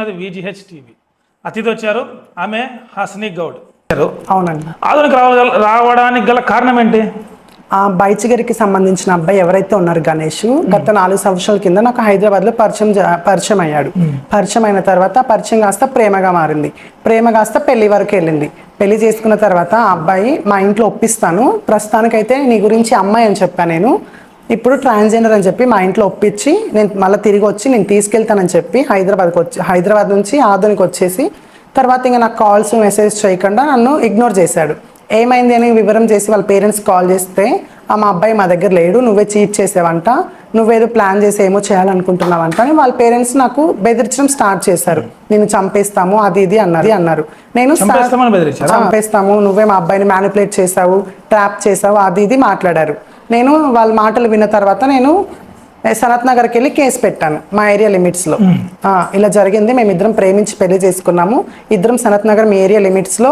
అది VGH TV అతిథి వచ్చారు. ఆమె హస్నీ గౌడ్. అవునండి. ఆధునిక రావ- రావడానికి గల కారణం ఏంటి ఆ బైచిగరికి సంబంధించిన అబ్బాయి ఎవరైతే ఉన్నారు గణేష్ గత నాలుగు సంవత్సరాల కింద నాకు హైదరాబాద్లో పరిచయం పరిచయం అయ్యాడు. పరిచయం అయిన తర్వాత పరిచయం కాస్త ప్రేమగా మారింది. ప్రేమ కాస్త పెళ్ళి వరకు వెళ్ళింది. పెళ్ళి చేసుకున్న తర్వాత ఆ అబ్బాయి మా ఇంట్లో ఒప్పిస్తాను. ప్రస్తుతానికైతే నీ గురించి అమ్మాయి అని చెప్పాను నేను. ఇప్పుడు ట్రాన్స్జెండర్ అని చెప్పి మా ఇంట్లో ఒప్పించి నేను మళ్ళీ తిరిగి వచ్చి నేను తీసుకెళ్తానని చెప్పి హైదరాబాద్కి వచ్చి హైదరాబాద్ నుంచి ఆదోనికి వచ్చేసి తర్వాత ఇంకా నాకు కాల్స్ మెసేజ్ చేయకుండా నన్ను ఇగ్నోర్ చేశాడు. ఏమైంది అని వివరం చేసి వాళ్ళ పేరెంట్స్ కాల్ చేస్తే ఆ మా అబ్బాయి మా దగ్గర లేడు నువ్వే చీట్ చేసావంట నువ్వేదో ప్లాన్ చేసి ఏమో చేయాలనుకుంటున్నావంట అని వాళ్ళ పేరెంట్స్ నాకు బెదిరించడం స్టార్ట్ చేశారు. నేను చంపేస్తాము అది ఇది అన్నది అన్నారు. నేను? చంపేస్తాము నువ్వే మా అబ్బాయిని మ్యానిపులేట్ చేసావు ట్రాప్ చేసావు అది ఇది మాట్లాడారు. నేను వాళ్ళ మాటలు విన్న తర్వాత నేను సనత్ నగర్కి వెళ్ళి కేసు పెట్టాను మా ఏరియా లిమిట్స్లో. ఇలా జరిగింది. మేము ఇద్దరం ప్రేమించి పెళ్ళి చేసుకున్నాము. ఇద్దరం సనత్ నగర్ మీ ఏరియా లిమిట్స్లో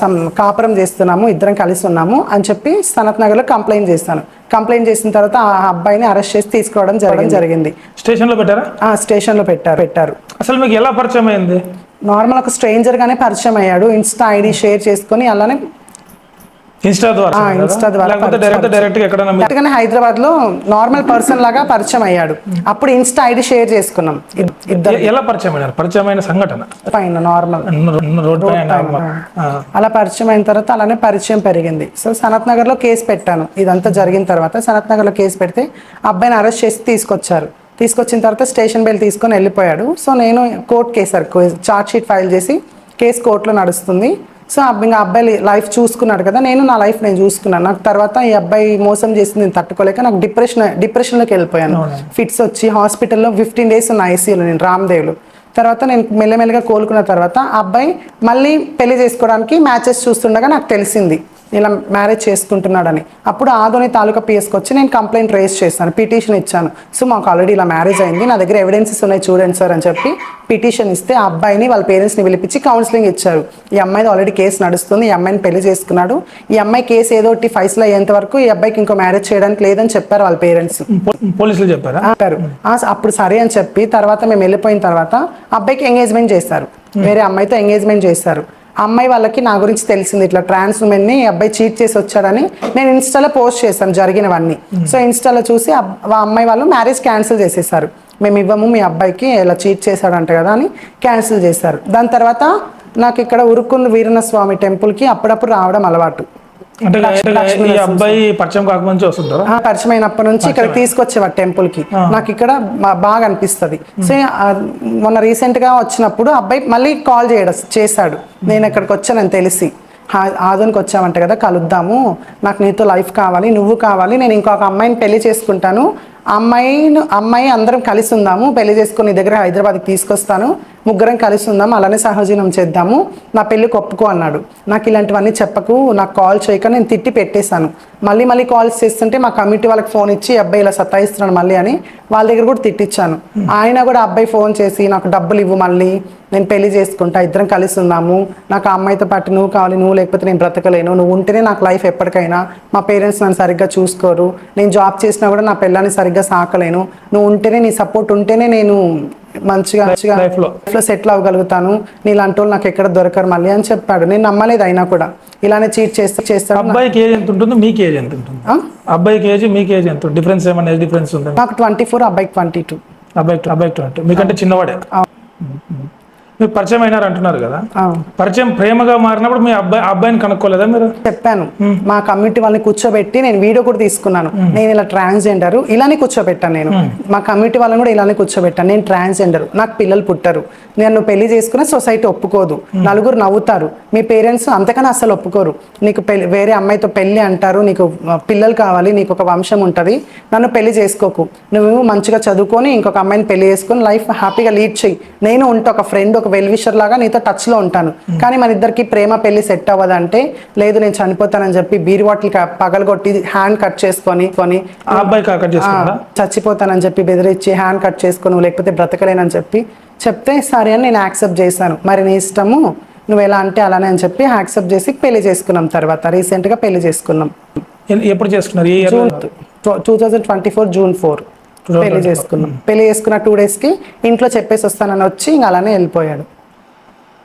సమ్ కాపురం చేస్తున్నాము. ఇద్దరం కలిసి ఉన్నాము అని చెప్పి సనత్ నగర్లో కంప్లైంట్ చేస్తాను కంప్లైంట్ చేసిన తర్వాత ఆ అబ్బాయిని అరెస్ట్ చేసి తీసుకురావడం జరగడం జరిగింది. స్టేషన్లో పెట్టారా? స్టేషన్లో పెట్టారు. పెట్టారు. అసలు మీకు ఎలా పరిచయం అయింది నార్మల్ ఒక స్ట్రేంజర్ గానే పరిచయం అయ్యాడు ఇన్స్టా ఐడి షేర్ చేసుకొని అలానే ఇన్స్టా ద్వారా ఇన్స్టా ద్వారా డైరెక్ట్ డైరెక్ట్ హైదరాబాద్లో నార్మల్ పర్సన్ లాగా పరిచయం అయ్యాడు. అప్పుడు ఇన్స్టా ఐడి షేర్ చేసుకున్నాం. ఇద్- ఇద్దరు ఎలా పరిచయం అయినారు పరిచయమైన సంఘటన? పైన నార్మల్ రోడ్. అలా పరిచయం అయిన తర్వాత అలానే పరిచయం పెరిగింది. సో సనత్ నగర్లో కేసు పెట్టాను. ఇదంతా జరిగిన తర్వాత సనత్ నగర్లో కేసు పెడితే అబ్బాయిని అరెస్ట్ చేసి తీసుకొచ్చారు. తీసుకొచ్చిన తర్వాత స్టేషన్ బెల్ తీసుకొని వెళ్ళిపోయాడు. సో నేను కోర్టు కేసారు చార్జ్ షీట్ ఫైల్ చేసి కేసు కోర్టులో నడుస్తుంది. సో ఇంకా అబ్బాయి లైఫ్ చూసుకున్నాడు కదా నేను నా లైఫ్ నేను చూసుకున్నాను. నాకు తర్వాత ఈ అబ్బాయి మోసం చేసి నేను తట్టుకోలేక నాకు డిప్రెషన్ డిప్రెషన్లోకి వెళ్ళిపోయాను. ఫిట్స్ వచ్చి హాస్పిటల్లో ఫిఫ్టీన్ డేస్ ఉన్న ఐసీయూలో నేను రామ్దేవ్లో. తర్వాత నేను మెల్లమెల్లగా కోలుకున్న తర్వాత ఆ అబ్బాయి మళ్ళీ పెళ్ళి చేసుకోవడానికి మ్యాచెస్ చూస్తుండగా నాకు తెలిసింది. ఇలా మ్యారేజ్ చేసుకుంటున్నాడని. అప్పుడు ఆదోని తాలూకా పిఎస్కి వచ్చి నేను కంప్లైంట్ రేస్ చేశాను పిటిషన్ ఇచ్చాను. సో మాకు ఆల్రెడీ ఇలా మ్యారేజ్ అయింది నా దగ్గర ఎవిడెన్సెస్ ఉన్నాయి చూడండి సార్ అని చెప్పి పిటిషన్ ఇస్తే ఆ అబ్బాయిని వాళ్ళ పేరెంట్స్ని పిలిపించి కౌన్సిలింగ్ ఇచ్చారు. ఈ అమ్మాయిది ఆల్రెడీ కేసు నడుస్తుంది ఈ అమ్మాయిని పెళ్ళి చేసుకున్నాడు. ఈ అమ్మాయి కేసు ఏదో ఒకటి ఫైసల్ అయ్యేంత వరకు ఈ అబ్బాయికి ఇంకో మ్యారేజ్ చేయడానికి లేదని చెప్పారు వాళ్ళ పేరెంట్స్ పోలీసులు చెప్పారా? అప్పుడు సరే అని చెప్పి తర్వాత మేము వెళ్ళిపోయిన తర్వాత అబ్బాయికి ఎంగేజ్మెంట్ చేస్తారు వేరే అమ్మాయితో ఎంగేజ్మెంట్ చేస్తారు ఆ అమ్మాయి వాళ్ళకి నా గురించి తెలిసింది. ఇట్లా ట్రాన్స్ ఉమెన్ని ఈ అబ్బాయి చీట్ చేసి వచ్చాడని నేను ఇన్స్టాలో పోస్ట్ చేశాను జరిగినవన్నీ. సో ఇన్స్టాలో చూసి అమ్మాయి వాళ్ళు మ్యారేజ్ క్యాన్సిల్ చేసేసారు. మేము ఇవ్వము మీ అబ్బాయికి ఇలా చీట్ చేశాడంట కదా అని క్యాన్సిల్ చేశారు. దాని తర్వాత నాకు ఇక్కడ ఉరుకున్న వీరన్న స్వామి టెంపుల్కి అప్పుడప్పుడు రావడం అలవాటు. అంటే ఈ అబ్బాయి పరిచయం కాకముందు వస్తుంటారా ఆ, పరిచయం అయినప్పటి నుంచి ఇక్కడ తీసుకొచ్చేవాడు టెంపుల్కి నాకు ఇక్కడ బాగా అనిపిస్తుంది. సో మొన్న రీసెంట్గా వచ్చినప్పుడు అబ్బాయి మళ్ళీ కాల్ చేయడం చేశాడు. నేను ఇక్కడికి వచ్చానని తెలిసి. ఆదోనికి వచ్చామంట కదా కలుద్దాము. నాకు నీతో లైఫ్ కావాలి నువ్వు కావాలి నేను ఇంకొక అమ్మాయిని పెళ్ళి చేసుకుంటాను. అమ్మాయిని అమ్మాయి అందరం కలిసి ఉందాము పెళ్ళి చేసుకుని నీ దగ్గర హైదరాబాద్కి తీసుకొస్తాను. ముగ్గురం కలిసి ఉందాము అలానే సహజీవనం చేద్దాము. నా పెళ్ళికి ఒప్పుకో అన్నాడు. నాకు ఇలాంటివన్నీ చెప్పకు నాకు కాల్ చేయక నేను తిట్టి పెట్టేశాను. మళ్ళీ మళ్ళీ కాల్స్ చేస్తుంటే మా కమిటీ వాళ్ళకి ఫోన్ ఇచ్చి అబ్బాయి ఇలా సతాయిస్తున్నాడు మళ్ళీ అని వాళ్ళ దగ్గర కూడా తిట్టించాను ఆయన కూడా అబ్బాయి ఫోన్ చేసి నాకు డబ్బులు ఇవ్వు మళ్ళీ నేను పెళ్ళి చేసుకుంటా ఇద్దరం కలిసి ఉందాము నాకు ఆ అమ్మాయితో పాటు నువ్వు కావాలి నువ్వు లేకపోతే నేను బ్రతకలేను నువ్వు ఉంటేనే నాకు లైఫ్ ఎప్పటికైనా మా పేరెంట్స్ నన్ను సరిగ్గా చూసుకోరు నేను జాబ్ చేసినా కూడా నా పిల్లని సరిగ్గా సాకలేను నువ్వు ఉంటేనే నీ సపోర్ట్ ఉంటేనే నేను మంచిగా మంచిగా. లైఫ్లో సెటిల్ అవ్వగలుగుతాను నీలాంటి వాళ్ళు నాకు ఎక్కడ దొరకరు మళ్ళీ అని చెప్పాడు. నేను నమ్మలేదు అయినా కూడా. ఇలానే చీట్ చేస్తా చేస్తాడు అబ్బాయికి ఏజ్ ఎంత ఉంటుంది మీకు ఏజ్ ఎంత ఉంటుంది? అబ్బాయికి ఏజ్ మీకు ఏజ్ ఎంత డిఫరెన్స్ ఏమన్నా డిఫరెన్స్ ఉందా? నాకు ట్వంటీ ఫోర్ అబ్బాయికి ట్వంటీ టూ అబ్బాయి అబ్బాయి ట్వంటీ మీకంటే చిన్నవాడే మీరు పరిచయం అయినారు అంటున్నారు కదా? పరిచయం ప్రేమగా మారినప్పుడు మీ అబ్బాయి అబ్బాయిని కనుక్కోలేదా మీరు? చెప్పాను. మా కమ్యూనిటీ వాళ్ళని కూర్చోబెట్టి నేను వీడియో కూడా తీసుకున్నాను. నేను ఇలా ట్రాన్స్జెండర్ ఇలానే కూర్చోబెట్టాను నేను. మా కమ్యూనిటీ వాళ్ళని కూడా ఇలానే కూర్చోబెట్టాను. నేను ట్రాన్స్జెండర్. నాకు పిల్లలు పుట్టరు. నేను పెళ్ళి చేసుకున్న సొసైటీ ఒప్పుకోదు. నలుగురు నవ్వుతారు. మీ పేరెంట్స్ అంతకన్నా అస్సలు ఒప్పుకోరు. నీకు పెళ్ళి వేరే అమ్మాయితో పెళ్ళి అంటారు నీకు పిల్లలు కావాలి నీకు ఒక వంశం ఉంటుంది నన్ను పెళ్ళి చేసుకోకు. నువ్వు మంచిగా చదువుకొని ఇంకొక అమ్మాయిని పెళ్ళి చేసుకొని లైఫ్ హ్యాపీగా లీడ్ చెయ్యి. నేను ఉంటే ఒక ఫ్రెండ్ ఒక వెల్ విషర్ లాగా నీతో టచ్లో ఉంటాను కానీ మన ఇద్దరికి ప్రేమ పెళ్ళి సెట్ అవ్వదంటే లేదు నేను చనిపోతానని చెప్పి బీర్ బాటిల్ పగలగొట్టి హ్యాండ్ కట్ చేసుకొని కొని చచ్చిపోతానని చెప్పి బెదిరించి హ్యాండ్ కట్ చేసుకొని లేకపోతే బ్రతకలేనని చెప్పి చెప్తే సరే అని నేను యాక్సెప్ట్ చేశాను. మరి నీ ఇష్టము? నువ్వు ఎలా అంటే అలానే అని చెప్పి యాక్సెప్ట్ చేసి పెళ్ళి చేసుకున్నాం తర్వాత రీసెంట్గా పెళ్ళి చేసుకున్నాం. ఎప్పుడు చేసుకున్నారు? June two thousand twenty four June four పెళ్ళి చేసుకున్నాం. పెళ్ళి చేసుకున్న టూ డేస్కి ఇంట్లో చెప్పేసి వస్తానని వచ్చి ఇంక అలానే వెళ్ళిపోయాడు.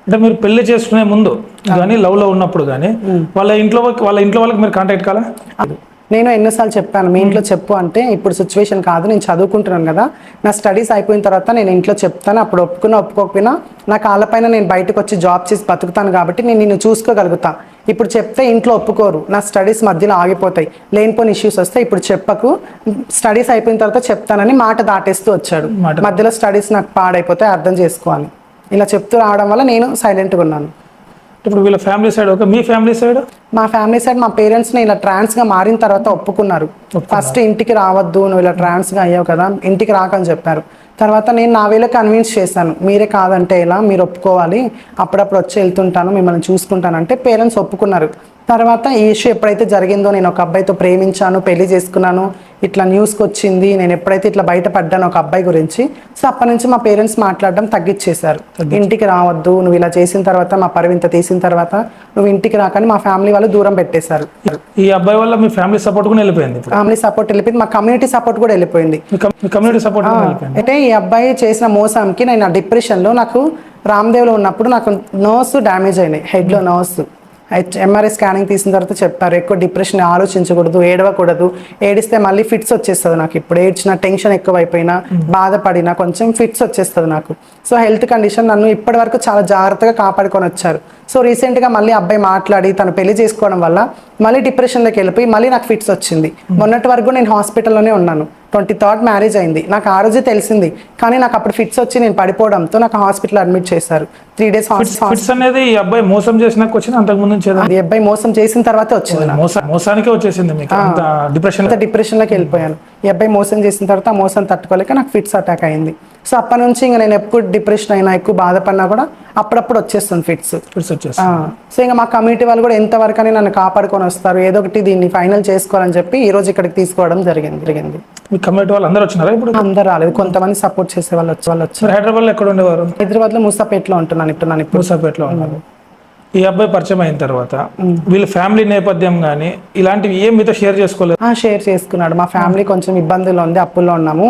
అంటే మీరు పెళ్ళి చేసుకునే ముందు కానీ లవ్లో ఉన్నప్పుడు కానీ వాళ్ళ ఇంట్లో వాళ్ళ ఇంట్లో వాళ్ళకి మీరు కాంటాక్ట్ కాలా? నేను ఎన్నోసార్లు చెప్పాను మీ ఇంట్లో చెప్పు అంటే ఇప్పుడు సిచ్యువేషన్ కాదు నేను చదువుకుంటున్నాను కదా. నా స్టడీస్ అయిపోయిన తర్వాత నేను ఇంట్లో చెప్తాను అప్పుడు ఒప్పుకున్నా ఒప్పుకోకపోయినా నా కాళ్ళపైన నేను బయటకు వచ్చి జాబ్ చేసి బతుకుతాను కాబట్టి నేను నిన్ను చూసుకోగలుగుతా. ఇప్పుడు చెప్తే ఇంట్లో ఒప్పుకోరు నా స్టడీస్ మధ్యలో ఆగిపోతాయి. లేనిపోని ఇష్యూస్ వస్తే ఇప్పుడు చెప్పకు. స్టడీస్ అయిపోయిన తర్వాత చెప్తానని మాట దాటేస్తూ వచ్చాడు. మధ్యలో స్టడీస్ నాకు పాడైపోతే అర్థం చేసుకోవాలి. ఇలా చెప్తూ రావడం వల్ల నేను సైలెంట్గా ఉన్నాను. ఇప్పుడు వీళ్ళ ఫ్యామిలీ సైడ్ ఒక మీ ఫ్యామిలీ సైడ్ మా ఫ్యామిలీ సైడ్ మా పేరెంట్స్ని ఇలా ట్రాన్స్గా మారిన తర్వాత ఒప్పుకున్నారు. ఫస్ట్ ఇంటికి రావద్దు నువ్వు ఇలా ట్రాన్స్గా అయ్యావు కదా ఇంటికి రాకని చెప్పారు. తర్వాత నేను నా వేలో కన్విన్స్ చేశాను మీరే కాదంటే ఇలా మీరు ఒప్పుకోవాలి అప్పుడప్పుడు వచ్చి వెళ్తుంటాను మిమ్మల్ని చూసుకుంటానంటే పేరెంట్స్ ఒప్పుకున్నారు. తర్వాత ఈ ఇష్యూ ఎప్పుడైతే జరిగిందో నేను ఒక అబ్బాయితో ప్రేమించాను పెళ్ళి చేసుకున్నాను ఇట్లా న్యూస్కి వచ్చింది నేను ఎప్పుడైతే ఇట్లా బయటపడ్డాను ఒక అబ్బాయి గురించి. సో అప్పటి నుంచి మా పేరెంట్స్ మాట్లాడడం తగ్గించేశారు ఇంటికి రావద్దు నువ్వు ఇలా చేసిన తర్వాత మా పరువు ఇంత తీసిన తర్వాత నువ్వు ఇంటికి రాకని మా ఫ్యామిలీ వాళ్ళు దూరం పెట్టేశారు. ఈ అబ్బాయి వల్ల మీ ఫ్యామిలీ సపోర్ట్ కూడా వెళ్ళిపోయింది ఫ్యామిలీ సపోర్ట్ వెళ్ళిపోయింది మా కమ్యూనిటీ సపోర్ట్ కూడా వెళ్ళిపోయింది. కమ్యూనిటీ సపోర్ట్ అంటే ఈ అబ్బాయి చేసిన మోసంకి నేను డిప్రెషన్లో నాకు రామ్దేవ్లో ఉన్నప్పుడు నాకు నర్వ్స్ డ్యామేజ్ అయినాయి హెడ్లో నర్వ్స్ ఎంఆర్ఐ స్కానింగ్ తీసిన తర్వాత చెప్పారు ఎక్కువ డిప్రెషన్ ఆలోచించకూడదు ఏడవకూడదు ఏడిస్తే మళ్ళీ ఫిట్స్ వచ్చేస్తుంది నాకు. ఇప్పుడు ఏడ్చిన టెన్షన్ ఎక్కువ అయిపోయినా బాధపడినా కొంచెం ఫిట్స్ వచ్చేస్తుంది నాకు. సో హెల్త్ కండిషన్ నన్ను ఇప్పటి వరకు చాలా జాగ్రత్తగా కాపాడుకొని వచ్చారు సో రీసెంట్గా మళ్ళీ అబ్బాయి మాట్లాడి తను పెళ్ళి చేసుకోవడం వల్ల మళ్ళీ డిప్రెషన్లోకి వెళ్ళిపోయి మళ్ళీ నాకు ఫిట్స్ వచ్చింది. మొన్నటి వరకు నేను హాస్పిటల్లోనే ఉన్నాను. ట్వంటీ థర్డ్ మ్యారేజ్ అయింది. నాకు ఆ రోజే తెలిసింది. కానీ నాకు అప్పుడు ఫిట్స్ వచ్చి నేను పడిపోవడంతో నాకు హాస్పిటల్ అడ్మిట్ చేశారు. త్రీ డేస్ ఫిట్స్ అనేది ఈ అబ్బాయి మోసం చేసినాక వచ్చింది అంతకు ముందు అబ్బాయి మోసం చేసిన తర్వాత వచ్చింది నాకు. మోస మోసానికే వచ్చేసింది డిప్రెషన్ డిప్రెషన్లోకి వెళ్ళిపోయాను. ఈ అబ్బాయి మోసం చేసిన తర్వాత ఆ మోసం తట్టుకోలేక నాకు ఫిట్స్ అటాక్ అయింది. సో అప్పటి నుంచి ఇంకా నేను ఎప్పుడు డిప్రెషన్ అయినా ఎక్కువ బాధపడినా కూడా అప్పుడప్పుడు వచ్చేస్తుంది ఫిట్స్. సో ఇంకా మా కమ్యూనిటీ వాళ్ళు కూడా ఎంతవరకు అని నన్ను కాపాడుకొని వస్తారు ఏదో ఒకటి దీన్ని ఫైనల్ చేసుకోవాలని చెప్పి ఈ రోజు ఇక్కడికి తీసుకోవడం జరిగింది జరిగింది. మీ కమ్యూనిటీ వాళ్ళు అందరూ వచ్చినారా ఇప్పుడు? అందరు రాలేదు. కొంతమంది సపోర్ట్ చేసే వాళ్ళు వచ్చి వాళ్ళు వచ్చి మీరు హైదరాబాద్లో ఎక్కడ ఉండేవారు? హైదరాబాద్లో మూసాపేటలో ఉంటున్నాను ఇప్పుడు ఇప్పుడు. మూసాపేటలో ఉన్నారు ఈ అబ్బాయి పరిచయం అయిన తర్వాత వీళ్ళ ఫ్యామిలీ నేపథ్యం కానీ ఇలాంటివి ఏం మీతో షేర్ చేసుకోలేదు? షేర్ చేసుకున్నాడు. మా ఫ్యామిలీ కొంచెం ఇబ్బందులు ఉంది అప్పుల్లో ఉన్నాము.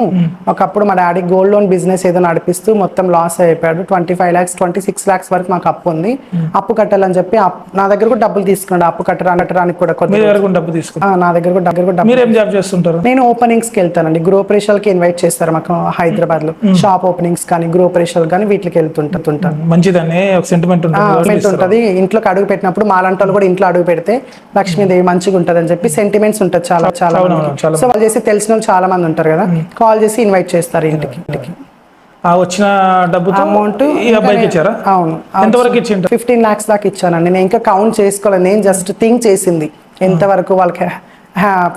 ఒకప్పుడు మా డాడీ గోల్డ్ లోన్ బిజినెస్ ఏదో నడిపిస్తూ మొత్తం లాస్ అయిపోయాడు. Twenty five lakhs twenty six lakhs వరకు మాకు అప్పు ఉంది. అప్పు కట్టాలని చెప్పి నా దగ్గర కూడా డబ్బులు తీసుకున్నాడు. అప్పు కట్టరా కట్టడానికి కూడా కొద్ది డబ్బు తీసుకుంటారు ఆ, నా దగ్గర కూడా దగ్గర కూడా మీరు ఏం జాబ్ చేస్తుంటారు? నేను ఓపెనింగ్స్కి వెళ్తానండి. గృహప్రేషాలకి కి ఇన్వైట్ చేస్తారు మాకు హైదరాబాద్లో షాప్ ఓపెనింగ్స్ కానీ గృహప్రేషాలు కానీ వీటికి వెళ్తుంటుంటాను మంచిదని ఒక సెంటిమెంట్ ఉంటుంది. ఇంట్లోకి అడుగు పెట్టినప్పుడు మాలాంటి వాళ్ళు కూడా ఇంట్లో అడుగు పెడితే లక్ష్మీదేవి మంచిగా ఉంటుంది అని చెప్పి సెంటిమెంట్స్ ఉంటుంది చాలా చాలా సో వాళ్ళు చేసి తెలిసిన వాళ్ళు చాలా మంది ఉంటారు కదా. కాల్ చేసి ఇన్వైట్ చేస్తారు ఇంటికి ఇంటికి. ఆ వచ్చిన డబ్బుతో అమౌంట్ ఈ అబ్బాయికి ఇచ్చారా? అవును ఎంతవరకు ఇచ్చిండ్రు ఫిఫ్టీన్ లాక్స్ దాకా ఇచ్చానండి. నేను ఇంకా కౌంట్ చేసుకోలేదు. నేను జస్ట్ థింక్ చేసింది. ఎంతవరకు వాళ్ళకి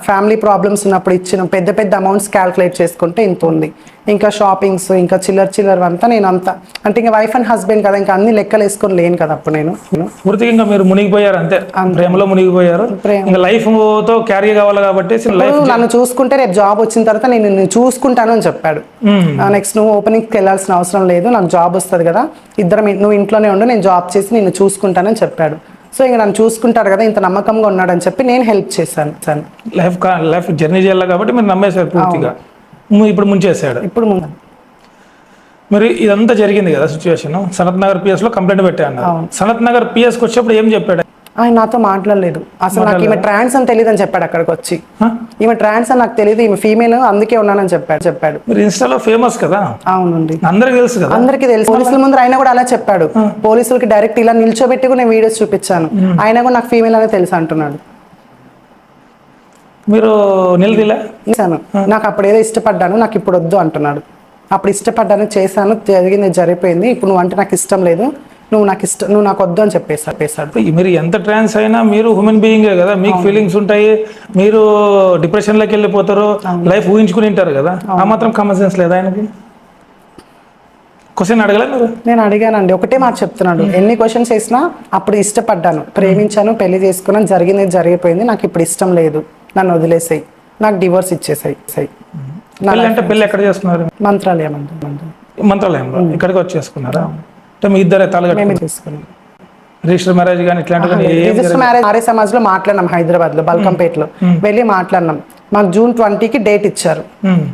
ఫ్యామిలీ ప్రాబ్లమ్స్ ఉన్నప్పుడు ఇచ్చిన పెద్ద పెద్ద అమౌంట్స్ క్యాల్కులేట్ చేసుకుంటే ఇంత ఉంది. ఇంకా షాపింగ్స్ ఇంకా చిల్లర చిల్లర అంతా నేను అంతా అంటే ఇంకా వైఫ్ అండ్ హస్బెండ్ కదా ఇంకా అన్ని లెక్కలు వేసుకొని లేను కదా అప్పుడు నేను. పూర్తిగా ఇంకా మీరు మునిగిపోయారు అంతే. ప్రేమలో మునిగిపోయారు. ఇంకా లైఫ్తో క్యారీ కావాలి కాబట్టి నన్ను చూసుకుంటే రేపు జాబ్ వచ్చిన తర్వాత నేను చూసుకుంటాను అని చెప్పాడు. నెక్స్ట్ నువ్వు ఓపెనింగ్కి వెళ్ళాల్సిన అవసరం లేదు నాకు జాబ్ వస్తుంది కదా ఇద్దరం నువ్వు ఇంట్లోనే ఉండు నేను జాబ్ చేసి నిన్ను చూసుకుంటానని చెప్పాడు. సో ఇంక నన్ను చూసుకుంటాడు కదా ఇంత నమ్మకంగా ఉన్నాడని చెప్పి నేను హెల్ప్ చేశాను సార్. లైఫ్ లైఫ్ జర్నీ చేయాలి కాబట్టి మీరు నమ్మేశారు పూర్తిగా. ఇప్పుడు ముంచేశాడు. ఇప్పుడు మరి ఇదంతా జరిగింది కదా సిచ్యువేషన్ సనత్ నగర్ పిఎస్లో కంప్లైంట్ పెట్టా అన్నారు. సనత్ నగర్ పిఎస్కి వచ్చేప్పుడు ఏం చెప్పాడు? ఆయన నాతో మాట్లాడలేదు. అసలు నాకు ఈమె ట్రాన్స్ అని తెలియదు అని చెప్పాడు అక్కడికి వచ్చి? ఈమె ట్రాన్స్ అని నాకు తెలియదు ఈమె ఫీమేల్ అందుకే ఉన్నానని చెప్పాడు చెప్పాడు. మీరు ఇన్స్టాలో ఫేమస్ కదా? అవునండి. అందరికి తెలుసు కదా? అందరికీ తెలుసు. పోలీసుల ముందు ఆయన కూడా అలా చెప్పాడు. పోలీసులకి డైరెక్ట్ ఇలా నిల్చోబెట్టి కూడా నేను వీడియోస్ చూపించాను. ఆయన కూడా నాకు ఫీమేల్ అనేది తెలుసు అంటున్నాడు. మీరు నిలదీలే? నాకు అప్పుడు ఏదో ఇష్టపడ్డాను నాకు ఇప్పుడు వద్దు అంటున్నాడు. అప్పుడు ఇష్టపడ్డాను చేశాను జరిగింది జరిగిపోయింది. ఇప్పుడు నువ్వు అంటే నాకు ఇష్టం లేదు. నువ్వు నాకు ఇష్టం నువ్వు నాకు వద్దు అని చెప్పేసాడు చెప్పేశాడు మీరు ఎంత ట్రాన్స్ అయినా మీరు హ్యూమన్ బీయింగే కదా మీకు ఫీలింగ్స్ ఉంటాయి మీరు డిప్రెషన్లోకి వెళ్ళిపోతారు లైఫ్ ఊహించుకుని ఉంటారు కదా ఆ మాత్రం కామన్ సెన్స్ లేదా ఆయనకి? క్వశ్చన్ అడగలే మీరు? నేను అడిగానండి ఒకటే మాట చెప్తున్నాడు. ఎన్ని క్వశ్చన్స్ వేసినా అప్పుడు ఇష్టపడ్డాను. ప్రేమించాను పెళ్ళి చేసుకున్నాను జరిగింది జరిగిపోయింది నాకు ఇప్పుడు ఇష్టం లేదు. నన్ను వదిలేసాయి. నాకు డివోర్స్ ఇచ్చేసాయి. సై. అంటే పెళ్ళి ఎక్కడ చేసుకున్నారు? మంత్రాలయం. మంత్రాలయం. ఇక్కడికి వచ్చి చేసుకున్నారా అంటే మీ ఇద్దరే తలగట్టు చేసుకున్నాం రిజిస్టర్ మ్యారేజ్ కానీ ఇట్లాంటివి కానీ ఏం రిజిస్టర్ మ్యారేజ్ ఆర్య సమాజ్లో మాట్లాడినాం హైదరాబాద్లో బల్కంపేటలో వెళ్ళి మాట్లాడినాం. మాకు జూన్ ట్వంటీకి డేట్ ఇచ్చారు.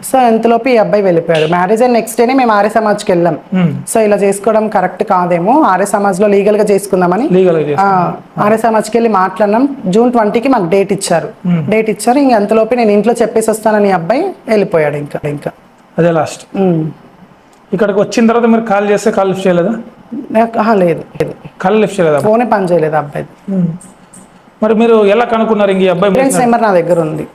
సో ఎంతలోపు ఈ అబ్బాయి వెళ్ళిపోయాడు. మ్యారేజ్ అయిన నెక్స్ట్ డేనే మేము ఆర్య సమాజ్కి వెళ్ళాం. సో ఇలా చేసుకోవడం కరెక్ట్ కాదేమో ఆర్య సమాజ్లో లీగల్గా చేసుకుందామని. ఆర్య సమాజ్కి వెళ్ళి మాట్లాడినాం. జూన్ ట్వంటీకి మాకు డేట్ ఇచ్చారు. డేట్ ఇచ్చారు. ఇంక అంతలోపు నేను ఇంట్లో చెప్పేసి వస్తానని అబ్బాయి వెళ్ళిపోయాడు ఇంకా ఇంకా. అదే లాస్ట్. ఇక్కడికి వచ్చిన తర్వాత మీరు కాల్ చేస్తే కాల్ చేయలేదా? లేదు. కాల్ లిఫ్ట్ చేయలేదా ఫోనే పని చేయలేదు అబ్బాయి. మరి మీరు ఎలా కనుక్కున్నారు ఇంక అబ్బాయి పేరెంట్స్ నెంబర్ నా దగ్గర ఉంది.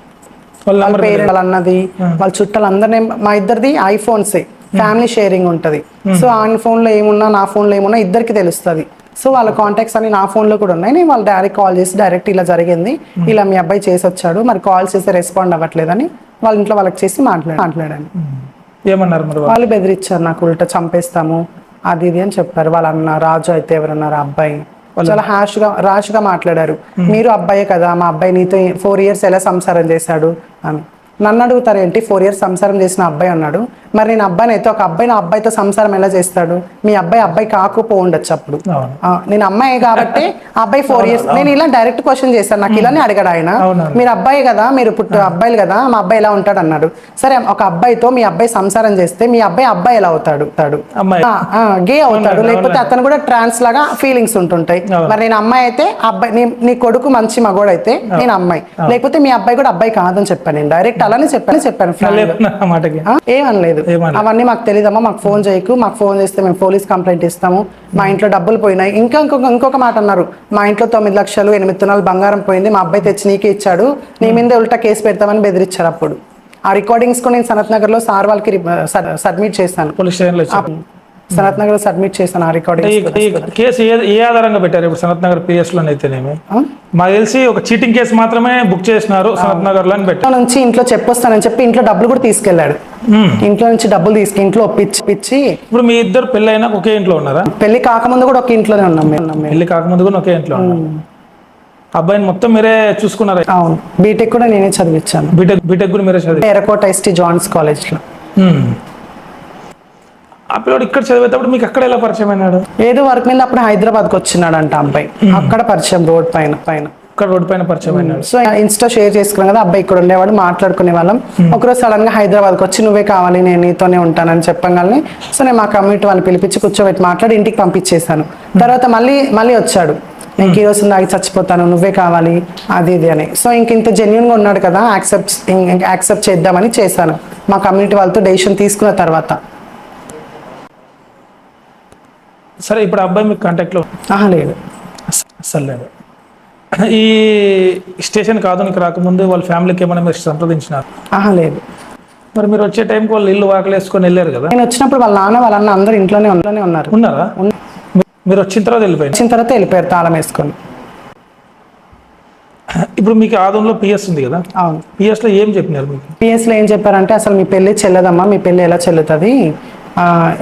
వాళ్ళ అన్నది వాళ్ళ చుట్టాలు అందరి మా ఇద్దరిది ఐఫోన్స్. ఫ్యామిలీ షేరింగ్ ఉంటది. సో ఆయన ఫోన్లో ఏమున్నా నా ఫోన్లో ఏమున్నా ఇద్దరికి తెలుస్తుంది. సో వాళ్ళ కాంటాక్ట్స్ అన్ని నా ఫోన్లో కూడా ఉన్నాయి. నేను వాళ్ళు డైరెక్ట్ కాల్ చేసి డైరెక్ట్ ఇలా జరిగింది. ఇలా మీ అబ్బాయి చేసి వచ్చాడు మరి కాల్ చేస్తే రెస్పాండ్ అవ్వట్లేదని వాళ్ళ ఇంట్లో వాళ్ళకి చేసి మాట్లాడి మాట్లాడాను ఏమన్నారు? వాళ్ళు? బెదిరించారు నాకు ఉల్టా చంపేస్తాము. అది ఇది అని చెప్పారు. వాళ్ళ అన్న రాజు అయితే ఎవరన్నారు? అబ్బాయి. చాలా హాష్గా రాష్గా మాట్లాడారు మీరు అబ్బాయే కదా మా అబ్బాయి నీతో ఫోర్ ఇయర్స్ ఎలా సంసారం చేశాడు? అని. నన్ను అడుగుతారు ఏంటి ఫోర్ ఇయర్స్ సంసారం చేసిన అబ్బాయి అన్నాడు. మరి నేను అబ్బాయిని అయితే ఒక అబ్బాయి నా అబ్బాయితో సంసారం ఎలా చేస్తాడు? మీ అబ్బాయి అబ్బాయి కాకపో ఉండొచ్చు అప్పుడు. నేను అమ్మాయి కాబట్టి ఆ అబ్బాయి ఫోర్ ఇయర్స్ నేను ఇలా డైరెక్ట్ క్వశ్చన్ చేశాను. నాకు ఇలానే అడిగాడు ఆయన. మీరు అబ్బాయి కదా మీరు పుట్టు అబ్బాయిలు కదా మా అబ్బాయి ఎలా ఉంటాడు అన్నాడు. సరే ఒక అబ్బాయితో మీ అబ్బాయి సంసారం చేస్తే మీ అబ్బాయి అబ్బాయి ఎలా అవుతాడు? గే అవుతాడు. లేకపోతే అతను కూడా ట్రాన్స్ లాగా ఫీలింగ్స్ ఉంటుంటాయి. మరి నేను అమ్మాయి అయితే అబ్బాయి నీ- కొడుకు మంచి మగోడు అయితే నేను అమ్మాయి. లేకపోతే మీ అబ్బాయి కూడా అబ్బాయి కాదని చెప్పాను నేను. డైరెక్ట్ అలానే చెప్పాను చెప్పాను ఏమనలేదు. అవన్నీ మాకు తెలియదమ్మా మాకు ఫోన్ చేయకు. మాకు ఫోన్ చేస్తే మేము పోలీస్ కంప్లైంట్ ఇస్తాము. మా ఇంట్లో డబ్బులు పోయినాయి. ఇంకా ఇంకొక ఇంకొక మాట అన్నారు. మా ఇంట్లో తొమ్మిది లక్షలు ఎనిమిది తులాలు బంగారం పోయింది. మా అబ్బాయి తెచ్చి నీకే ఇచ్చాడు. నీ మీద ఉల్టా కేసు పెడతామని బెదిరించారు అప్పుడు. ఆ రికార్డింగ్స్ కూడా నేను సనత్ నగర్లో సార్ వాళ్ళకి సబ్మిట్ చేశాను. పోలీస్ స్టేషన్లో సనత్ నగర్లో సబ్మిట్ చేశాను ఆ ఈ కేసు ఏ ఆధారంగా పెట్టారు? ఇప్పుడు సనత్ నగర్ పిఎస్లో అయితేనేమి మాకు తెలిసి ఒక చీటింగ్ కేసు మాత్రమే బుక్ చేసినారు సనత్ నగర్లో నుంచి ఇంట్లో చెప్పొస్తానని చెప్పి ఇంట్లో డబ్బులు కూడా తీసుకెళ్ళాడు ఇంట్లో నుంచి డబ్బులు తీసుకు ఇంట్లో ఒప్పించి పిచ్చి ఇప్పుడు మీ ఇద్దరు పెళ్ళి అయినా ఒకే ఇంట్లో ఉన్నారా? పెళ్ళి కాకముందు కూడా ఒక ఇంట్లోనే ఉన్నాం మేము. పెళ్ళి కాకముందు కూడా ఒకే ఇంట్లో అబ్బాయిని మొత్తం మీరే చూసుకున్నారా? అవును. బీటెక్ కూడా నేనే చదివించాను బీటెక్ బీటెక్ కూడా మీరే చదివి ఎర్రకోట ఎస్టీ జాన్స్ కాలేజ్లో. ఉమ్. ఆ పిల్లడు ఇక్కడ చదివేటప్పుడు మీకు అక్కడ ఎలా పరిచయం అయినాడు? ఏదో వర్క్ మీద అప్పుడు హైదరాబాద్కి వచ్చినాడంట అబ్బాయి. అక్కడ పరిచయం రోడ్ పైన పైన. ఇక్కడ రోడ్డు పైన పరిచయం అయినాడు. సో ఇన్స్టా షేర్ చేసుకున్నాం కదా అబ్బాయి ఇక్కడ ఉండేవాడు మాట్లాడుకునే వాళ్ళం. ఒకరోజు సడన్గా హైదరాబాద్కి వచ్చి నువ్వే కావాలి నేను నీతోనే ఉంటానని చెప్పగానే సో నేను మా కమ్యూనిటీ వాళ్ళని పిలిపించి కూర్చోబెట్టి మాట్లాడి ఇంటికి పంపించేశాను. తర్వాత మళ్ళీ మళ్ళీ వచ్చాడు. నేను ఈ రోజు దాగి చచ్చిపోతాను నువ్వే కావాలి అది ఇది అని. సో ఇంక ఇంత జెన్యున్గా ఉన్నాడు కదా యాక్సెప్ట్ యాక్సెప్ట్ చేద్దామని చేశాను. మా కమ్యూనిటీ వాళ్ళతో డెసిషన్ తీసుకున్న తర్వాత. సరే ఇప్పుడు అబ్బాయి మీకు కాంటాక్ట్లో ఆహా లేదు. అస- అస్సలు లేదు. ఈ స్టేషన్ కాదు నీకు రాకముందు వాళ్ళ ఫ్యామిలీకి ఏమైనా మీరు సంప్రదించినారు? ఆహా లేదు. మరి మీరు వచ్చే టైంకి వాళ్ళు ఇల్లు వాకలు వేసుకొని వెళ్ళారు కదా? నేను వచ్చినప్పుడు వాళ్ళ నాన్న వాళ్ళ అన్న అందరూ ఇంట్లోనే ఇంట్లోనే ఉన్నారు. ఉన్నారా? మీరు వచ్చిన తర్వాత వెళ్ళిపోయింది వచ్చిన తర్వాత వెళ్ళిపోయారు తాళం వేసుకొని. ఇప్పుడు మీకు ఆదంలో పిఎస్ ఉంది కదా? అవును. పిఎస్లో ఏం చెప్పినారు మీకు? PS లో ఏం చెప్పారంటే అసలు మీ పెళ్ళి చెల్లదమ్మా మీ పెళ్ళి ఎలా చెల్లుతుంది?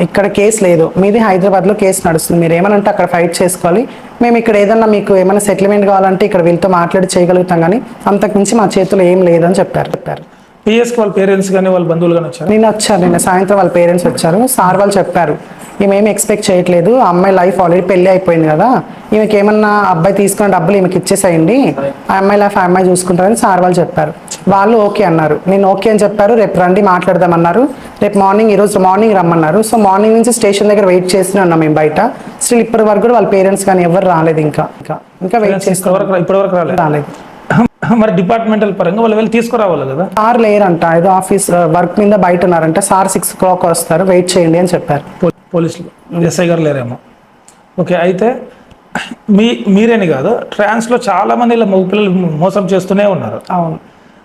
ఇక్కడ కేసు లేదు. మీది హైదరాబాద్లో కేసు నడుస్తుంది. మీరు ఏమనంటే అక్కడ ఫైట్ చేసుకోవాలి. మేము ఇక్కడ ఏదన్నా మీకు ఏమైనా సెటిల్మెంట్ కావాలంటే ఇక్కడ వీళ్ళతో మాట్లాడి చేయగలుగుతాం కానీ అంతకుమించి మా చేతిలో ఏం లేదని చెప్పారు. చెప్పారు. పిఎస్కి వాళ్ళ పేరెంట్స్ కానీ వాళ్ళ బంధువులు కానీ వచ్చారు? నిన్న వచ్చారు. నిన్న సాయంత్రం వాళ్ళ పేరెంట్స్ వచ్చారు. సార్ వాళ్ళు చెప్పారు ఈమెమి ఎక్స్పెక్ట్ చేయట్లేదు. అమ్మాయి లైఫ్ ఆల్రెడీ పెళ్ళి అయిపోయింది కదా. ఈమెకి ఏమన్నా అబ్బాయి తీసుకున్న డబ్బులు ఈమెకి ఇచ్చేసేయండి. ఆ అమ్మాయి లైఫ్ ఆ అమ్మాయి చూసుకుంటారని సార్ వాళ్ళు చెప్పారు. వాళ్ళు ఓకే అన్నారు. నేను ఓకే అని చెప్పారు రేపు రండి మాట్లాడదామన్నారు. రేపు మార్నింగ్ ఈరోజు మార్నింగ్ రమ్మన్నారు. సో మార్నింగ్ నుంచి స్టేషన్ దగ్గర వెయిట్ చేస్తూనే ఉన్నాం మేము బయట. స్టిల్ ఇప్పటి వరకు కూడా వాళ్ళ పేరెంట్స్ కానీ ఎవరు రాలేదు ఇంకా. ఇంకా ఇంకా వెయిట్ చేస్తూ రాలేదు రాలేదు. మరి డిపార్ట్మెంటల్ పరంగా వాళ్ళు వెళ్ళి తీసుకురావాలి కదా? సార్ లేరంట ఏదో ఆఫీస్ వర్క్ మీద బయట ఉన్నారంట. సార్ సిక్స్ క్లాక్ వస్తారు వెయిట్ చేయండి అని చెప్పారు. పోలీసులు ఎస్ఐ గారు లేరేమో. ఓకే అయితే మీ మీరేని కాదు ట్రాన్స్లో చాలా మంది ఇలా మగ పిల్లలు మోసం చేస్తూనే ఉన్నారు. అవును.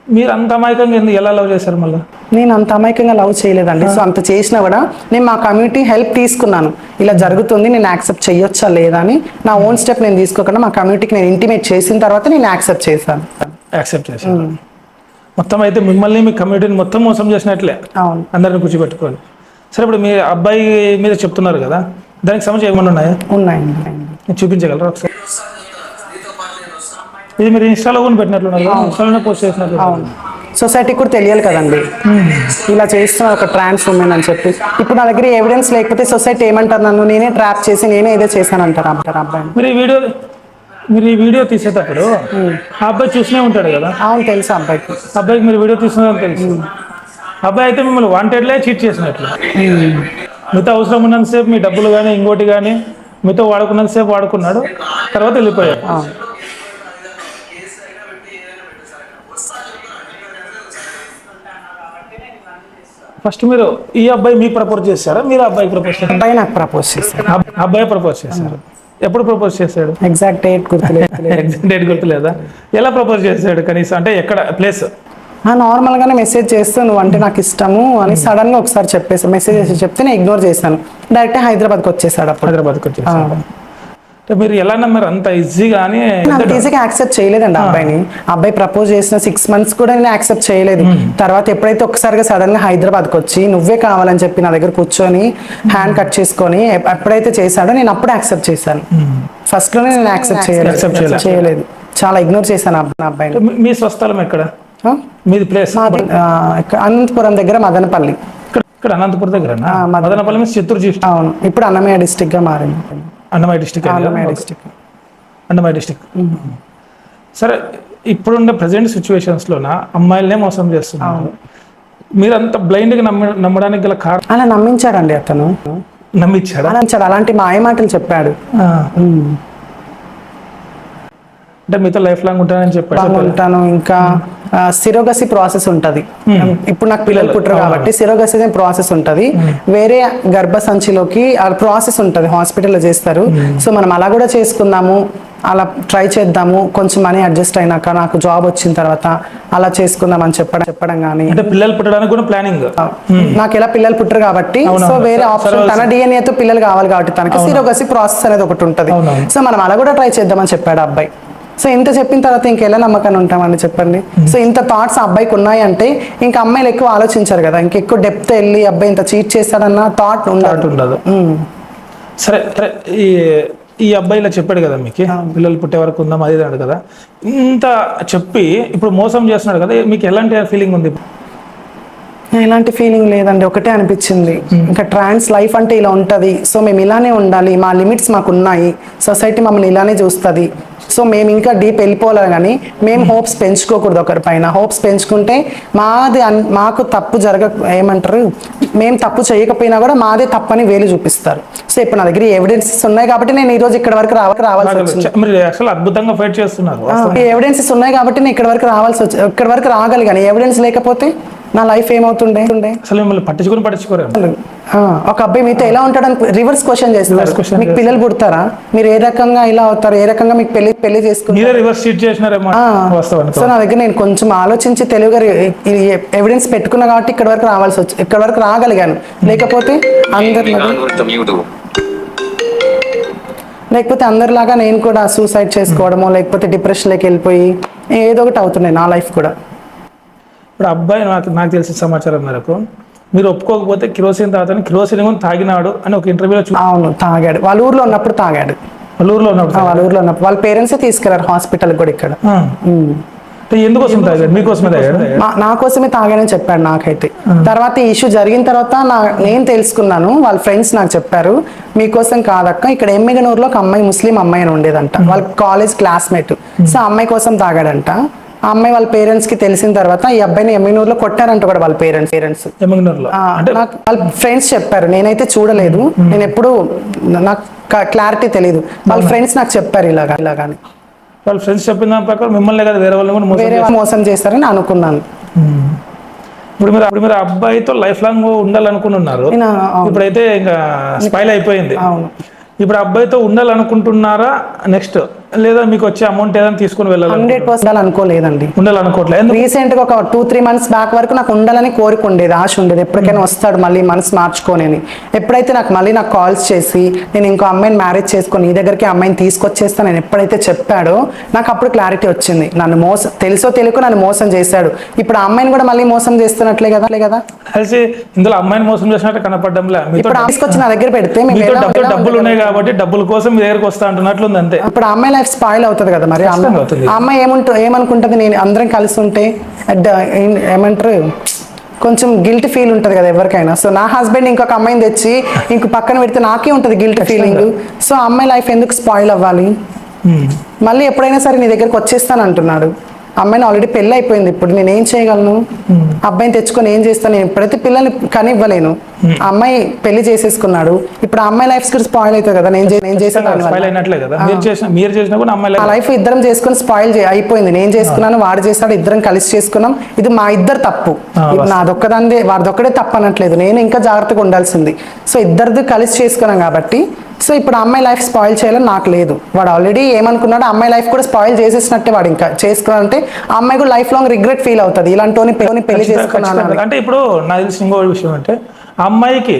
మీరు అంత అమాయకంగా ఎందుకు ఎలా లవ్ చేశారు మళ్ళీ? నేను అంత అమాయకంగా లవ్ చేయలేదండి. సో అంత చేసినా కూడా నేను మా కమ్యూనిటీ హెల్ప్ తీసుకున్నాను. ఇలా జరుగుతుంది నేను యాక్సెప్ట్ చేయొచ్చా లేదా అని. నా ఓన్ స్టెప్ నేను తీసుకోకుండా మా కమ్యూనిటీకి నేను ఇంటిమేట్ చేసిన తర్వాత నేను యాక్సెప్ట్ చేశాను. యాక్సెప్ట్ చేశారు. మొత్తం అయితే మిమ్మల్ని మీ కమ్యూనిటీని మొత్తం మోసం చేసినట్లే. అవును. అందరిని కూర్చోబెట్టుకోవాలి సరే ఇప్పుడు మీ అబ్బాయి మీద చెప్తున్నారు కదా దానికి సంబంధించి ఏమన్నా ఉన్నాయా. నేను చూపించగలరా ఒకసారి? ఇది మీరు ఇన్స్టాలో కూడా పెట్టినట్లున్నారు? ఇన్స్టాలోనే పోస్ట్ చేసినట్లు అవును. సొసైటీకి కూడా తెలియాలి కదండి. ఇలా చేస్తున్న ఒక ట్రాన్స్ ఉమెన్ అని చెప్పి. ఇప్పుడు నా దగ్గర ఎవిడెన్స్ లేకపోతే సొసైటీ ఏమంటారు నన్ను? నేనే ట్రాప్ చేసి నేనే ఏదో చేశాను అంటారు? అంటారు అబ్బాయిని? మీరు ఈ వీడియో మీరు ఈ వీడియో తీసేటప్పుడు ఆ అబ్బాయి చూస్తూనే ఉంటాడు కదా? అవును తెలుసు అబ్బాయికి. అబ్బాయికి మీరు వీడియో తీస్తున్నారని తెలుసు. అబ్బాయి అయితే మిమ్మల్ని వాంటెడ్లే చీట్ చేసినట్లు. మీతో అవసరం ఉన్నంతసేపు మీ డబ్బులు కానీ ఇంకోటి కానీ మీతో వాడుకున్నంతసేపు వాడుకున్నాడు తర్వాత వెళ్ళిపోయాడు. ఫస్ట్ మీరు ఈ అబ్బాయి మీకు ప్రపోజ్ చేశారా? మీరు ఆ అబ్బాయికి ప్రపోజ్ చేశారా? అబ్బాయి నాకు ప్రపోజ్ చేశారు. అబ్బాయి ప్రపోజ్ చేశారు. ఎప్పుడు ప్రపోజ్ చేశాడు? ఎగ్జాక్ట్ డేట్ గుర్తులేదు ఎగ్జాక్ట్ డేట్ గుర్తులేదా? ఎలా ప్రపోజ్ చేశాడు కనీసం? అంటే ఎక్కడ ప్లేస్ నార్మల్ గానే మెసేజ్ చేస్తూ నువ్వు అంటే నాకు ఇష్టము అని సడన్గా ఒకసారి చెప్పేసి మెసేజ్ చేసి చెప్తే నేను ఇగ్నోర్ చేశాను. డైరెక్ట్ హైదరాబాద్కి వచ్చేసాడు అప్పుడు. హైదరాబాద్కి వచ్చేసాడు. అంటే మీరు ఎలా నమ్మారు? అంత ఈజీగా అని అంత ఈజీగా యాక్సెప్ట్ చేయలేదండి అబ్బాయిని. ఆ అబ్బాయి ప్రపోజ్ చేసిన సిక్స్ మంత్స్ కూడా నేను యాక్సెప్ట్ చేయలేదు. తర్వాత ఎప్పుడైతే ఒక్కసారిగా సడన్గా హైదరాబాద్కి వచ్చి నువ్వే కావాలని చెప్పి నా దగ్గర కూర్చొని హ్యాండ్ కట్ చేసుకొని ఎప్- ఎప్పుడైతే చేశాడో నేను అప్పుడు యాక్సెప్ట్ చేశాను. ఫస్ట్లోనే నేను యాక్సెప్ట్ చేయలేదు. చేయలేదు. చాలా ఇగ్నోర్ చేశాను ఆ అబ్బ- ఆ అబ్బాయిని. మీ- స్వస్థలం ఎక్కడ? ఆ? మీది ప్లేస్ అనంతపురం దగ్గర మదనపల్లి. ఇక్కడ ఇక్కడ అనంతపురం దగ్గర మదనపల్లి. మీద చిత్తూరు అవును. ఇప్పుడు అన్నమయ్య డిస్టిక్గా మారింది. Annamayya district Annamayya district Annamayya district సరే ఇప్పుడున్న ప్రజెంట్ సిచ్యువేషన్స్లోన అమ్మాయిలనే మోసం చేస్తున్నారు? మీరు అంత బ్లైండ్గా నమ్మ నమ్మడానికి గల కారణం అలా నమ్మించాడండి అతను. అలా నమ్మించాడు. అలాంటి మాయ మాటలు చెప్పాడు. అంటే మీతో లైఫ్ లాంగ్ ఉంటానని చెప్పాడు బాగుంటాను ఇంకా సిరోగసి ప్రాసెస్ ఉంటది. ఇప్పుడు నాకు పిల్లలు పుట్టరు కాబట్టి సిరోగసి అనే ప్రాసెస్ ఉంటది. వేరే గర్భ సంచిలోకి ఆ ప్రాసెస్ ఉంటది. హాస్పిటల్లో చేస్తారు. సో మనం అలా కూడా చేసుకుందాము. అలా ట్రై చేద్దాము. కొంచెం మనీ అడ్జస్ట్ అయినాక నాకు జాబ్ వచ్చిన తర్వాత అలా చేసుకుందాం అని చెప్పడం చెప్పడం కానీ అంటే పిల్లలు పుట్టడానికి కూడా ప్లానింగ్ నాకు ఎలా పిల్లలు పుట్టరు కాబట్టి. సో వేరే ఆప్షన్ తన DNA తో పిల్లలు కావాలి కాబట్టి తనకి సిరోగసి ప్రాసెస్ అనేది ఒకటి ఉంటది. సో మనం అలా కూడా ట్రై చేద్దామని చెప్పాడు అబ్బాయి. సో ఇంత చెప్పిన తర్వాత ఇంకెలా నమ్మకాన్ని ఉంటామని చెప్పండి? సో ఇంత థాట్స్ ఆ అబ్బాయికి ఉన్నాయంటే ఇంకా అమ్మాయిలు ఎక్కువ ఆలోచించారు కదా ఇంకెక్కువ డెప్త్ వెళ్ళి అబ్బాయి ఇంత చీట్ చేస్తాడన్న థాట్ ఉండదు. సరే సరే ఈ ఈ అబ్బాయి ఇలా చెప్పాడు కదా మీకు పిల్లలు పుట్టే వరకు ఉందాం అది అన్నాడు కదా. ఇంత చెప్పి ఇప్పుడు మోసం చేస్తున్నాడు కదా మీకు ఎలాంటి ఫీలింగ్ ఉంది? ఎలాంటి ఫీలింగ్ లేదండి ఒకటే అనిపించింది. ఇంకా ట్రాన్స్ లైఫ్ అంటే ఇలా ఉంటది. సో మేము ఇలానే ఉండాలి మా లిమిట్స్ మాకు ఉన్నాయి సొసైటీ మమ్మల్ని ఇలానే చూస్తుంది. సో మేము ఇంకా డీప్ వెళ్ళిపోవాలి కానీ మేము హోప్స్ పెంచుకోకూడదు ఒకరి పైన. హోప్స్ పెంచుకుంటే మాది మాకు తప్పు జరగ ఏమంటారు? మేము తప్పు చేయకపోయినా కూడా మాదే తప్పని వేలు చూపిస్తారు. సో ఇప్పుడు నా దగ్గర ఎవిడెన్సెస్ ఉన్నాయి కాబట్టి నేను ఈ రోజు ఇక్కడ వరకు రావ రావాల్సి వచ్చింది. అద్భుతంగా ఫైట్ చేస్తున్నారు. ఎవిడెన్సెస్ ఉన్నాయి కాబట్టి నేను ఇక్కడ వరకు రావాల్సి వచ్చి ఇక్కడ వరకు రాగలిగాను. ఎవిడెన్స్ లేకపోతే నా లైఫ్ ఏమవుతుండే? ఉండే అసలు మిమ్మల్ని పట్టించుకుని పట్టించుకోరు. ఆ, ఒక అబ్బాయి మీతో ఎలా ఉంటాడని రివర్స్ క్వశ్చన్ చేస్తారు. మీకు పిల్లలు పుడతారా? మీరు ఏ రకంగా ఇలా అవుతారు? ఏ రకంగా మీకు పెళ్ళి పెళ్ళి చేసుకుంటారు? మీరే రివర్స్ చీట్ చేసినారేమో వాస్తవానికి. సో నా దగ్గర నేను కొంచెం ఆలోచించి తెలుగుగా ఎవిడెన్స్ పెట్టుకున్నా కాబట్టి ఇక్కడ వరకు రావాల్సి వచ్చి ఇక్కడ వరకు రాగలిగాను. లేకపోతే అందరి. లేకపోతే అందరిలాగా నేను కూడా సూసైడ్ చేసుకోవడమో లేకపోతే డిప్రెషన్లోకి వెళ్ళిపోయి ఏదో ఒకటి అవుతున్నాయి నా లైఫ్ కూడా. ఇప్పుడు అబ్బాయి నాకు నాకు తెలిసిన సమాచారం మేరకు మీరు ఒప్పుకోకపోతే కిరోసిన్ తాగుతాను కిరోసిన్ ఏమో తాగినాడు అని ఒక ఇంటర్వ్యూలో చూ అవును తాగాడు. వాళ్ళ ఊర్లో ఉన్నప్పుడు తాగాడు. ఊర్లో ఉన్నప్పుడు వాళ్ళ ఊర్లో ఉన్నప్పుడు. వాళ్ళ పేరెంట్సే తీసుకెళ్ళారు హాస్పిటల్ కూడా ఇక్కడ. ఎందుకోసం తాగాడు? మీకోసమే తాగాడు? నా కోసమే తాగానని చెప్పాడు నాకైతే. తర్వాత ఈ ఇష్యూ జరిగిన తర్వాత నా నేను తెలుసుకున్నాను వాళ్ళ ఫ్రెండ్స్ నాకు చెప్పారు మీకోసం కాదక్క ఇక్కడ ఎమ్మిగనూరులో ఒక అమ్మాయి ముస్లిం అమ్మాయి అని ఉండేదంట. వాళ్ళ కాలేజ్ క్లాస్మేట్ సో అమ్మాయి కోసం తాగాడంట. ఆ అమ్మాయి వాళ్ళ పేరెంట్స్కి తెలిసిన తర్వాత ఈ అబ్బాయిని ఎమ్మిగనూరులో కొట్టారంట కూడా వాళ్ళ పేరెంట్స్ పేరెంట్స్ నాకు వాళ్ళ ఫ్రెండ్స్ చెప్పారు. నేనైతే చూడలేదు. నేను ఎప్పుడు నాకు క్లారిటీ తెలియదు వాళ్ళ ఫ్రెండ్స్ నాకు చెప్పారు ఇలాగా ఇలాగాని. వాళ్ళ ఫ్రెండ్స్ చెప్పిన దాని ప్రకారం మిమ్మల్ని కదా వేరే వాళ్ళని కూడా మోసం వేరే మోసం చేస్తారని అనుకున్నాను. ఇప్పుడు మీరు ఇప్పుడు మీరు అబ్బాయితో లైఫ్ లాంగ్ ఉండాలనుకుంటున్నారు. ఇప్పుడైతే ఇంకా స్పైల్ అయిపోయింది. అవును. ఇప్పుడు అబ్బాయితో ఉండాలనుకుంటున్నారా? నెక్స్ట్ లేదా మీకు వచ్చే అమౌంట్ ఏదైనా తీసుకుని వెళ్ళాలి హండ్రెడ్ పర్సెంట్ అనుకోలేదండి. ఉండాలనుకోవట్లేదు రీసెంట్గా ఒక టూ త్రీ మంత్స్ బ్యాక్ వరకు నాకు ఉండాలని కోరిక ఉండేది ఆశ ఉండేది. ఎప్పటికైనా వస్తాడు మళ్ళీ మనసు మార్చుకొని అని ఎప్పుడైతే నాకు మళ్ళీ నాకు కాల్స్ చేసి నేను ఇంకో అమ్మాయిని మ్యారేజ్ చేసుకొని నీ దగ్గరికి అమ్మాయిని తీసుకొచ్చేస్తా నేను ఎప్పుడైతే చెప్పాడో నాకు అప్పుడు క్లారిటీ వచ్చింది. నన్ను మోసం తెలుసో తెలియకో నన్ను మోసం చేశాడు. ఇప్పుడు ఆ అమ్మాయిని కూడా మళ్ళీ మోసం చేస్తున్నట్లే కదా? కదా. ఇందులో అమ్మాయిని మోసం చేసినట్టు కనపడడంలే. ఇప్పుడు తీసుకొచ్చి నా దగ్గర పెడితే డబ్బులు ఉన్నాయి కాబట్టి డబ్బుల కోసం మీ దగ్గరకు వస్తా అంటున్నట్లుంది అంతే. ఇప్పుడు ఆ అమ్మాయి స్పాయిల్ అవుతుంది కదా మరి? అమ్మాయి- ఖచ్చితంగా అవుతుంది. ఆ అమ్మాయి ఏమంటు ఏమనుకుంటది? నేను అందరం కలిసి ఉంటే ఏమంటారు? కొంచెం గిల్ట్ ఫీల్ ఉంటుంది కదా ఎవరికైనా. సో నా హస్బెండ్ ఇంకొక అమ్మాయిని తెచ్చి ఇంక పక్కన పెడితే నాకే ఉంటుంది గిల్ట్ ఫీలింగ్ సో అమ్మాయి లైఫ్ ఎందుకు స్పాయిల్ అవ్వాలి. మళ్ళీ ఎప్పుడైనా సరే నీ దగ్గరకు వచ్చేస్తాను అంటున్నాడు అమ్మాయిని ఆల్రెడీ పెళ్ళి అయిపోయింది. ఇప్పుడు నేను ఏం చేయగలను? అబ్బాయిని తెచ్చుకొని ఏం చేస్తాను? నేను ప్రతి పిల్లల్ని కనివ్వలేను. ఆ అమ్మాయి పెళ్ళి చేసేసుకున్నాడు. ఇప్పుడు ఆ అమ్మాయి లైఫ్ కూడా స్పాయిల్ అవుతుంది కదా? నేను చేసిన లైఫ్ ఇద్దరం చేసుకుని స్పాయిల్ అయిపోయింది. నేను చేసుకున్నాను వాడు చేస్తాడు ఇద్దరం కలిసి చేసుకున్నాం. ఇది మా ఇద్దరు తప్పు. నాదొక్కదందే వాడిదొక్కడే తప్పు అనట్లేదు నేను ఇంకా జాగ్రత్తగా ఉండాల్సింది. సో ఇద్దరిది కలిసి చేసుకున్నాం కాబట్టి సో ఇప్పుడు అమ్మాయి లైఫ్ స్పాయిల్ చేయాలని నాకు లేదు. వాడు ఆల్రెడీ ఏమనుకున్నాడు అమ్మాయి లైఫ్ కూడా స్పాయిల్ చేసేసినట్టే వాడు ఇంకా చేసుకున్నాడంటే ఆ అమ్మాయి కూడా లైఫ్ లాంగ్ రిగ్రెట్ ఫీల్ అవుతుంది. ఇలాంటి పెళ్ళి చేసుకున్నాను. అంటే ఇప్పుడు నాకు తెలిసిన ఇంకో విషయం అంటే అమ్మాయికి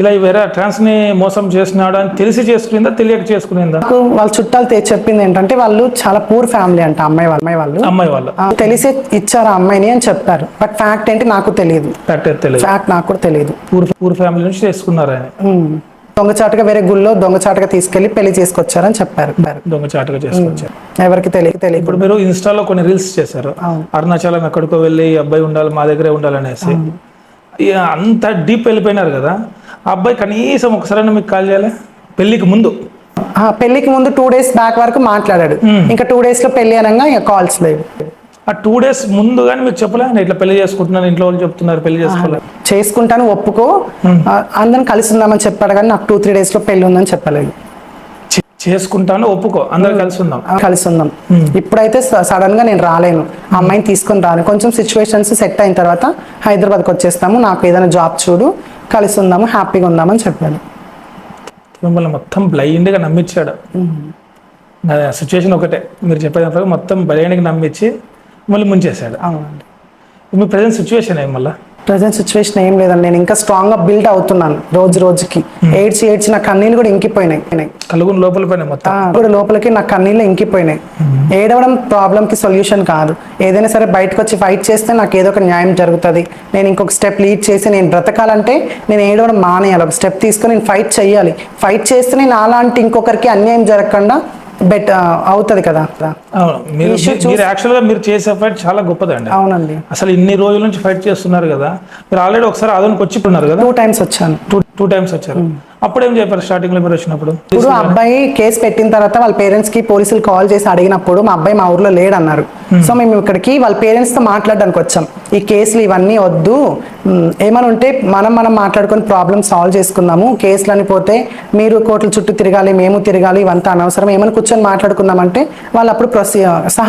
ఇలా వేరే ట్రాన్స్ని మోసం చేస్తున్నాడు అని తెలిసి చేసుకునిందా తెలియక చేసుకునిందా? నాకు వాళ్ళ చుట్టాలు చెప్పింది ఏంటంటే వాళ్ళు చాలా పూర్ ఫ్యామిలీ అంట అమ్మాయి వాళ్ళ అమ్మాయి వాళ్ళు. అమ్మాయి వాళ్ళు. తెలిసి ఇచ్చారు అమ్మాయిని అని చెప్పారు. బట్ ఫ్యాక్ట్ ఏంటి నాకు తెలియదు. ఫ్యాక్ట్ నాకు కూడా తెలియదు. పూర్ పూర్ ఫ్యామిలీ నుంచి చేసుకున్నారు. దొంగచాటుగా వేరే గుళ్ళో దొంగచాటుగా తీసుకెళ్ళి పెళ్ళి చేసుకొచ్చారని చెప్పారు. దొంగ చాటుగా చేసుకొచ్చారు. ఎవరికి తెలియక తెలియదు ఇప్పుడు మీరు ఇన్స్టాలో కొన్ని రీల్స్ చేశారు. అరుణాచలం ఎక్కడికో వెళ్ళి అబ్బాయి ఉండాలి మా దగ్గరే ఉండాలనేసి. అంత డీప్ వెళ్ళిపోయినారు కదా ఆ అబ్బాయి కనీసం ఒకసారైనా మీకు కాల్ చేయాలి? పెళ్ళికి ముందు. పెళ్ళికి ముందు టూ డేస్ బ్యాక్ వరకు మాట్లాడాడు. ఇంకా టూ డేస్లో పెళ్ళి అనగా కాల్స్ లేవు. ఆ టూ డేస్ ముందు కానీ మీకు చెప్పలే నేను ఇట్లా పెళ్ళి చేసుకుంటున్నాను ఇంట్లో వాళ్ళు చెప్తున్నారు పెళ్ళి చేసుకోవాలి చేసుకుంటాను ఒప్పుకో. అందరం కలిసి ఉందామని చెప్పాడు కానీ నాకు టూ త్రీ డేస్లో పెళ్ళి ఉందని చెప్పలేదు. చేసుకుంటాను ఒప్పుకో. అందరు కలిసి ఉందాం. కలిసి ఉందాం. ఇప్పుడైతే సడన్గా నేను రాలేను. ఆ అమ్మాయిని తీసుకొని రాను. కొంచెం సిచ్యువేషన్స్ సెట్ అయిన తర్వాత హైదరాబాద్కి వచ్చేస్తాము. నాకు ఏదైనా జాబ్ చూడు. కలిసి ఉందాము హ్యాపీగా ఉందామని చెప్పాను మిమ్మల్ని మొత్తం blind గా నమ్మించాడు సిచ్యువేషన్ ఒకటే. మీరు చెప్పేదాంట్లో మొత్తం బ్లైండ్గా నమ్మించి మిమ్మల్ని ముంచేశాడు. అవునండి. మీ ప్రజెంట్ సిచ్యువేషన్ ఏం మళ్ళా? ప్రజెంట్ సిచ్యువేషన్ ఏం లేదండి. నేను ఇంకా స్ట్రాంగ్గా బిల్డ్ అవుతున్నాను రోజు రోజుకి. ఏడ్చి ఏడ్చి నా కన్నీళ్ళు కూడా ఇంకిపోయినాయి. కలుగుని లోపల మొత్తం? కూడా లోపలికి నా కన్నీళ్ళు ఇంకిపోయినాయి. ఏడవడం ప్రాబ్లం కి సొల్యూషన్ కాదు. ఏదైనా సరే బయటకు వచ్చి ఫైట్ చేస్తే నాకు ఏదో ఒక న్యాయం జరుగుతుంది. నేను ఇంకొక స్టెప్ లీడ్ చేసి నేను బ్రతకాలంటే నేను ఏడవడం మానేయాలి. ఒక స్టెప్ తీసుకొని నేను ఫైట్ చేయాలి ఫైట్ చేస్తే నేను అలాంటి ఇంకొకరికి అన్యాయం జరగకుండా బెట్ అవుతుంది కదా. అవును. మీరు మీరు యాక్చువల్గా మీరు చేసే ఫైట్ చాలా గొప్పదండి. అవునండి. అసలు ఇన్ని రోజుల నుంచి ఫైట్ చేస్తున్నారు కదా. మీరు ఆల్రెడీ ఒకసారి ఆదోనికి వచ్చి ఉన్నారు కదా. టూ టైమ్స్ వచ్చాను. టూ టూ టైమ్స్ వచ్చారు. అప్పుడు ఏం చెప్పారు? స్టార్టింగ్లో మీరు వచ్చినప్పుడు? ఇప్పుడు అబ్బాయి కేసు పెట్టిన తర్వాత వాళ్ళ పేరెంట్స్కి పోలీసులు కాల్ చేసి అడిగినప్పుడు మా అబ్బాయి మా ఊర్లో లేడన్నారు. సో మేము ఇక్కడికి వాళ్ళ పేరెంట్స్తో మాట్లాడడానికి వచ్చాం. ఈ కేసులు ఇవన్నీ వద్దు. ఏమని ఉంటే మనం మనం మాట్లాడుకొని ప్రాబ్లమ్ సాల్వ్ చేసుకుందాము. కేసులు అని పోతే మీరు కోర్టుల చుట్టూ తిరగాలి మేము తిరగాలి ఇవంతా అనవసరం. ఏమని కూర్చొని మాట్లాడుకుందామంటే వాళ్ళు అప్పుడు ప్రొసీ సహ